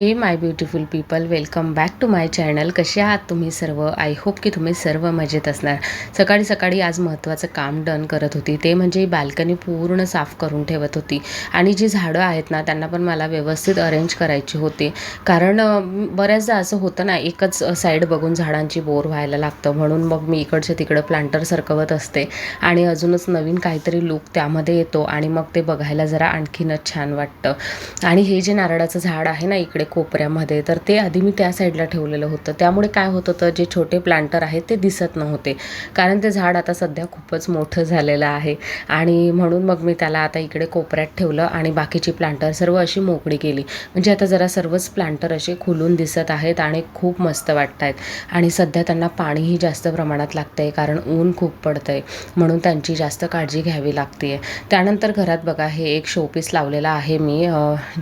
Hey my beautiful people welcome back to my channel कसे आहात तुम्ही सर्व? आय होप की तुम्ही सर्व मजेत असणार. सकाळी सकाळी आज महत्त्वाचं काम डन करत होती. ते म्हणजे बाल्कनी पूर्ण साफ करून ठेवत होती. आणि जी झाडं आहेत ना त्यांना पण मला व्यवस्थित अरेंज करायची होती. कारण बऱ्याचदा असं होतं ना एकच साईड बघून झाडांची बोर व्हायला लागतं. म्हणून मग मी इकडचे तिकडं प्लांटर सरकवत असते. आणि अजूनच नवीन काहीतरी लूक त्यामध्ये येतो. आणि मग ते बघायला जरा आणखीनच छान वाटतं. आणि हे जे नारळाचं झाड आहे ना इकडे कोपऱ्यामध्ये. तर ते आधी मी त्या साईडला ठेवलेलं होतं. त्यामुळे काय होत होतं जे छोटे प्लांटर आहेत ते दिसत नव्हते. कारण ते झाड आता सध्या खूपच मोठं झालेलं आहे. आणि म्हणून मग मी त्याला आता इकडे कोपऱ्यात ठेवलं आणि बाकीची प्लांटर सर्व अशी मोकळी केली. म्हणजे आता जरा सर्वच प्लांटर असे खुलून दिसत आहेत आणि खूप मस्त वाटत आहेत आणि सध्या त्यांना पाणीही जास्त प्रमाणात लागतं आहे कारण ऊन खूप पडतं आहे म्हणून त्यांची जास्त काळजी घ्यावी लागते आहे त्यानंतर घरात बघा हे एक शोपीस लावलेलं आहे मी.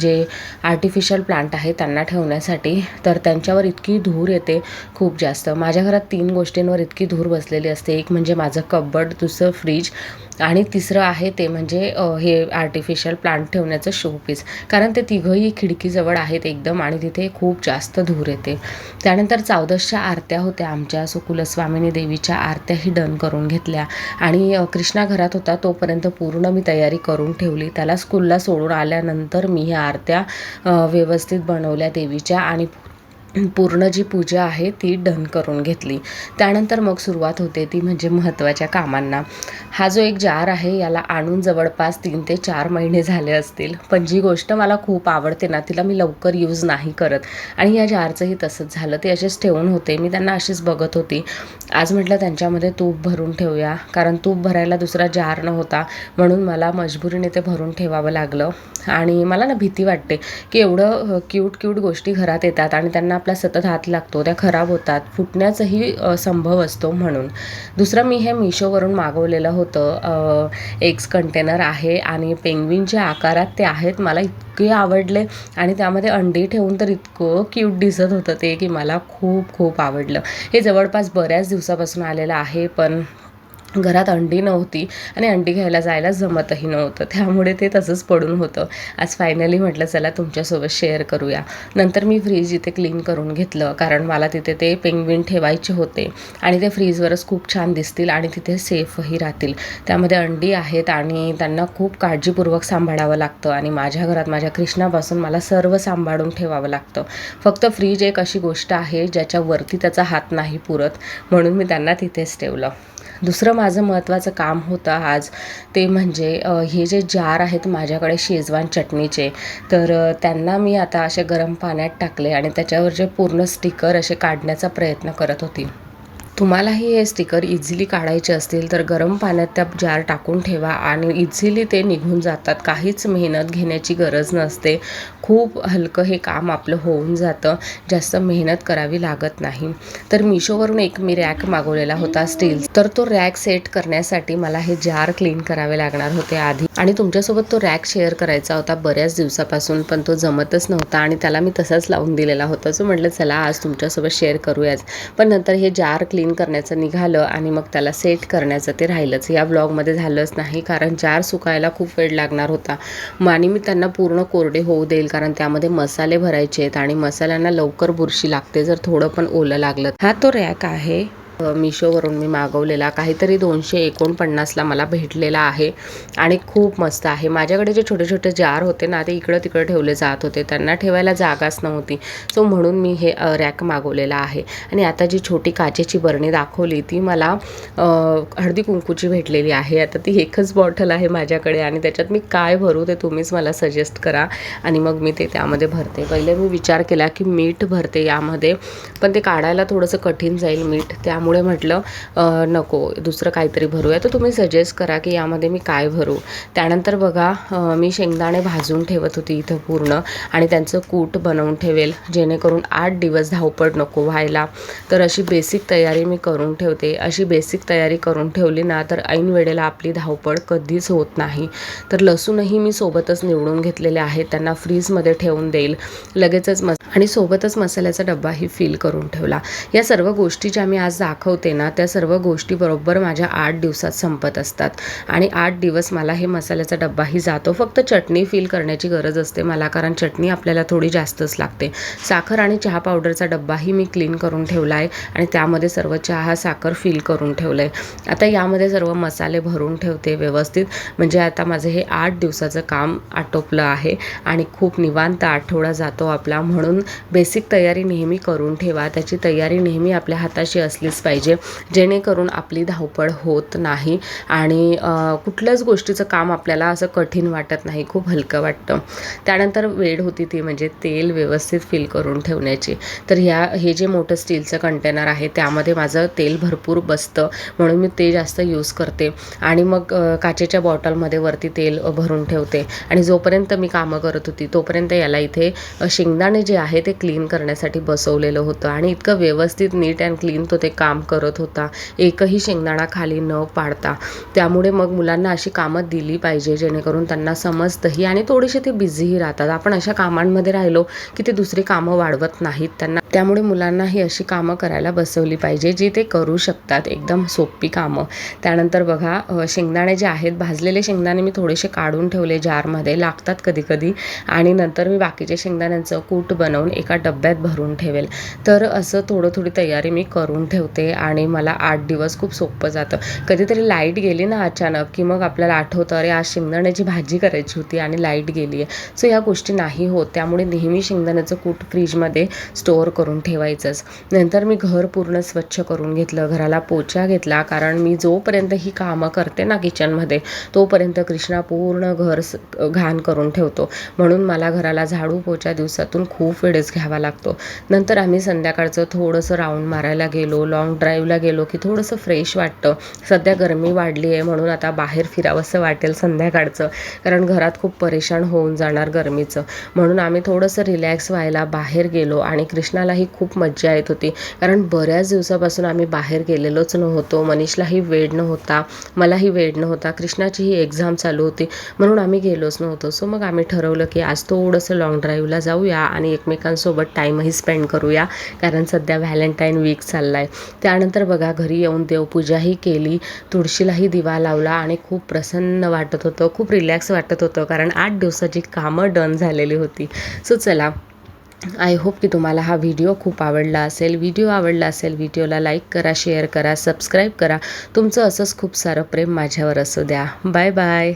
जे आर्टिफिशियल प्लांट आहे त्यांना ठेवण्यासाठी तर त्यांच्यावर इतकी धूर येते खूप जास्त. माझ्या घरात तीन गोष्टींवर इतकी धूर बसलेली असते. एक म्हणजे माझं कबड दुसरं फ्रीज आणि तिसरं आहे ते म्हणजे हे आर्टिफिशियल प्लांट ठेवण्याचं शोपीस कारण ते तिघंही खिडकीजवळ आहेत एकदम आणि तिथे खूप जास्त धूर येते. त्यानंतर चौदसच्या आरत्या होत्या आमच्या. सो कुलस्वामिनी देवीच्या आरत्याही डन करून घेतल्या. आणि कृष्णा घरात होता तोपर्यंत पूर्ण मी तयारी करून ठेवली. त्याला स्कूलला सोडून आल्यानंतर मी ह्या आरत्या व्यवस्थित बनवल्या देवीच्या आणि पूर्ण जी पूजा आहे ती डन करून घेतली. त्यानंतर मग सुरुवात होते ती म्हणजे महत्त्वाच्या कामांना. हा जो एक जार आहे याला आणून जवळपास तीन ते चार महिने झाले असतील. पण जी गोष्ट मला खूप आवडते ना तिला मी लवकर यूज नाही करत. आणि या जारचंही तसंच झालं. ते असेच ठेवून होते. मी त्यांना अशीच बघत होती. आज म्हटलं त्यांच्यामध्ये तूप भरून ठेवूया. कारण तूप भरायला दुसरा जार नव्हता. म्हणून मला मजबुरीने ते भरून ठेवावं लागलं. आणि मला ना भीती वाटते की एवढं क्यूट क्यूट गोष्टी घरात येतात आणि त्यांना आपला सतत हात लागतो त्या खराब होतात. फुटण्याचाही संभव असतो म्हणून. दुसरं मी हे मिशोवरून मागवलेलं होतं एक्स कंटेनर आहे आणि पेंग्विनच्या आकारात ते आहेत. मला इतके आवडले आणि त्यामध्ये अंडी ठेवून तर इतकं क्यूट दिसत होतं ते की मला खूप खूप आवडलं. हे जवळपास बऱ्याच दिवसापासून आलेलं आहे पण घरात अंडी नव्हती आणि अंडी घ्यायला जायला जमतही नव्हतं. त्यामुळे ते तसंच पडून होतं. आज फायनली म्हटलं चला तुमच्यासोबत शेअर करूया. नंतर मी फ्रीज इथे क्लीन करून घेतलं कारण मला तिथे ते पेंग्विन ठेवायचे होते आणि ते फ्रीजवरच खूप छान दिसतील आणि तिथे सेफही राहतील. त्यामध्ये अंडी आहेत आणि त्यांना खूप काळजीपूर्वक सांभाळावं लागतं आणि माझ्या घरात माझ्या कृष्णापासून मला सर्व सांभाळून ठेवावं लागतं. फक्त फ्रीज एक अशी गोष्ट आहे ज्याच्यावरती त्याचा हात नाही पुरत म्हणून मी त्यांना तिथेच ठेवलं. दुसरं माझं महत्त्वाचं काम होतं आज ते म्हणजे हे जे जार आहेत माझ्याकडे शेजवान चटणीचे तर त्यांना मी आता असे गरम पाण्यात टाकले आणि त्याच्यावर जे पूर्ण स्टिकर असे काढण्याचा प्रयत्न करत होती. तुम्हालाही हे स्टिकर इझिली काढायचे असतील तर गरम पाण्यात त्या जार टाकून ठेवा आणि इझिली ते निघून जातात. काहीच मेहनत घेण्याची गरज नसते. खूप हलकं हे काम आपलं होऊन जातं. जास्त मेहनत करावी लागत नाही. तर मिशोवरून एक मी रॅक मागवलेला होता स्टील. तर तो रॅक सेट करण्यासाठी मला हे जार क्लीन करावे लागणार होते आधी. आणि तुमच्यासोबत तो रॅक शेअर करायचा होता बऱ्याच दिवसापासून पण तो जमतच नव्हता आणि त्याला मी तसाच लावून दिलेला होता. सो म्हटलं चला आज तुमच्यासोबत शेअर करूयाच. पण नंतर हे जार क्लीन करण्याचं निघालं आणि मग त्याला सेट करण्याचं ते राहिलंच. या ब्लॉगमध्ये झालंच नाही कारण जार सुकायला खूप वेळ लागणार होता. मग आणि मी त्यांना पूर्ण कोरडे होऊ देईल कारण त्यामध्ये मसाले भरायचे आहेत आणि मसाल्यांना लवकर बुरशी लागते जर थोडं पण ओलं लागलं. हा तो रॅक आहे. मिशोवरून मी मागवलेला. काहीतरी दोनशे एकोणपन्नासला मला भेटलेला आहे आणि खूप मस्त आहे. माझ्याकडे जे छोटे छोटे जार होते ना ते इकडं तिकडं ठेवले जात होते. त्यांना ठेवायला जागाच नव्हती. सो म्हणून मी हे रॅक मागवलेला आहे. आणि आता जी छोटी काचेची बरणी दाखवली ती मला हळदी कुंकूची भेटलेली आहे. आता ती एकच बॉटल आहे माझ्याकडे आणि त्याच्यात मी काय भरू ते तुम्हीच मला सजेस्ट करा आणि मग मी ते त्यामध्ये भरते. पहिले मी विचार केला की मीठ भरते यामध्ये पण ते काढायला थोडंसं कठीण जाईल मीठ. त्यामुळे म्हटलं नको दुसरं काहीतरी भरूया. तर तुम्ही सजेस्ट करा की यामध्ये मी काय भरू. त्यानंतर बघा मी शेंगदाणे भाजून ठेवत होती इथं पूर्ण आणि त्यांचं कूट बनवून ठेवेल. जेणेकरून आठ दिवस धावपळ नको व्हायला. तर अशी बेसिक तयारी मी करून ठेवते. अशी बेसिक तयारी करून ठेवली ना तर ऐन वेळेला आपली धावपळ कधीच होत नाही. तर लसूणही मी सोबतच निवडून घेतलेले आहेत. त्यांना फ्रीजमध्ये ठेवून देईल. लगेचच मस आणि सोबतच मसाल्याचा डब्बाही फील करून ठेवला. या सर्व गोष्टी ज्या मी आज दाख दाखवते ना त्या सर्व गोष्टी बरोबर माझ्या आठ दिवसात संपत असतात. आणि आठ दिवस मला हे मसाल्याचा डब्बाही जातो. फक्त चटणी फील करण्याची गरज असते मला कारण चटणी आपल्याला थोडी जास्तच लागते. साखर आणि चहा पावडरचा डब्बाही मी क्लीन करून ठेवला आहे आणि त्यामध्ये सर्व चहा साखर फील करून ठेवलं आहे आता यामध्ये सर्व मसाले भरून ठेवते व्यवस्थित. म्हणजे आता माझं हे आठ दिवसाचं काम आटोपलं आहे आणि खूप निवांत आठवडा जातो आपला. म्हणून बेसिक तयारी नेहमी करून ठेवा. त्याची तयारी नेहमी आपल्या हाताशी असलीच पाहिजे. जेणेकरून आपली धावपळ होत नाही आणि कुठल्याच गोष्टीचं काम आपल्याला असं कठीण वाटत नाही खूप हलकं वाटतं. त्यानंतर वेळ होती ती म्हणजे तेल व्यवस्थित फिल करून ठेवण्याची. तर ह्या हे जे मोठं स्टीलचं कंटेनर आहे त्यामध्ये माझं तेल भरपूर बसतं म्हणून मी ते जास्त यूज करते. आणि मग काचेच्या बॉटलमध्ये वरती तेल भरून ठेवते. आणि जोपर्यंत मी कामं करत होती तोपर्यंत याला इथे शेंगदाणे जे आहे ते क्लीन करण्यासाठी बसवलेलं होतं. आणि इतकं व्यवस्थित नीट अँड क्लीन तो ते काम काम करत होता. एकही शेंगदाणा खाली न पाडता. त्यामुळे मग मुलांना अशी कामं दिली पाहिजे जेणेकरून त्यांना समजतंही आणि थोडीशी ते बिझीही राहतात. आपण अशा कामांमध्ये राहिलो की ते दुसरी कामं वाढवत नाहीत. त्यांना त्यामुळे मुलांना ही अशी कामं करायला बसवली पाहिजे जी ते करू शकतात. एकदम सोपी कामं. त्यानंतर बघा शेंगदाणे जे आहेत भाजलेले शेंगदाणे मी थोडेसे काढून ठेवले जारमध्ये लागतात कधी कधी आणि नंतर मी बाकीच्या शेंगदाण्यांचं कूट बनवून एका डब्यात भरून ठेवेल. तर असं थोडं थोडी तयारी मी करून ठेवते आणि मला आठ दिवस खूप सोपं जातं. कधीतरी लाइट गेली ना अचानक की मग आपल्याला आठवतं अरे आज शेंगदाण्याची भाजी करायची होती आणि लाइट गेली आहे सो या गोष्टी नाही होत. त्यामुळे नेहमी शेंगदाण्याचं कूट फ्रीजमध्ये स्टोअर करून ठेवायचंच. नंतर मी घर पूर्ण स्वच्छ करून घेतलं घराला पोचा घेतला कारण मी जोपर्यंत ही कामं करते ना किचनमध्ये तोपर्यंत कृष्णा पूर्ण घर स- घाण करून ठेवतो. म्हणून मला घराला झाडू पोचा दिवसातून खूप वेळेस घ्यावा लागतो. नंतर आम्ही संध्याकाळचं थोडंसं राऊंड मारायला गेलो लाँग ड्राईव्हला गेलो की थोडंसं फ्रेश वाटतं. सध्या गरमी वाढली आहे म्हणून आता बाहेर फिरावंसं वाटेल संध्याकाळचं कारण घरात खूप परेशान होऊन जाणार गरमीचं. म्हणून आम्ही थोडंसं रिलॅक्स व्हायला बाहेर गेलो आणि मलाही खूप मज्जा येत होती. कारण बऱ्याच दिवसापासून आम्ही बाहेर गेलेलोच नव्हतो. मनीषलाही वेळ नव्हता. मलाही वेळ नव्हता. कृष्णाचीही एक्झाम चालू होती. म्हणून आम्ही गेलोच नव्हतो. सो मग आम्ही ठरवलं की आज थोडंसं लाँग ड्राईव्हला जाऊया आणि एकमेकांसोबत टाईमही स्पेंड करूया. कारण सध्या व्हॅलेंटाईन वीक चालला आहे त्यानंतर बघा घरी येऊन देवपूजाही केली. तुळशीलाही दिवा लावला आणि खूप प्रसन्न वाटत होतं. खूप रिलॅक्स वाटत होतं. कारण आठ दिवसाची कामं डन झालेली होती. सो चला. आय होप की तुम्हाला हा व्हिडिओ खूप आवडला असेल. व्हिडिओ आवडला असेल व्हिडिओला लाईक करा शेअर करा सबस्क्राईब करा. तुमचं असंच खूप सारं प्रेम माझ्यावर असू द्या. Bye bye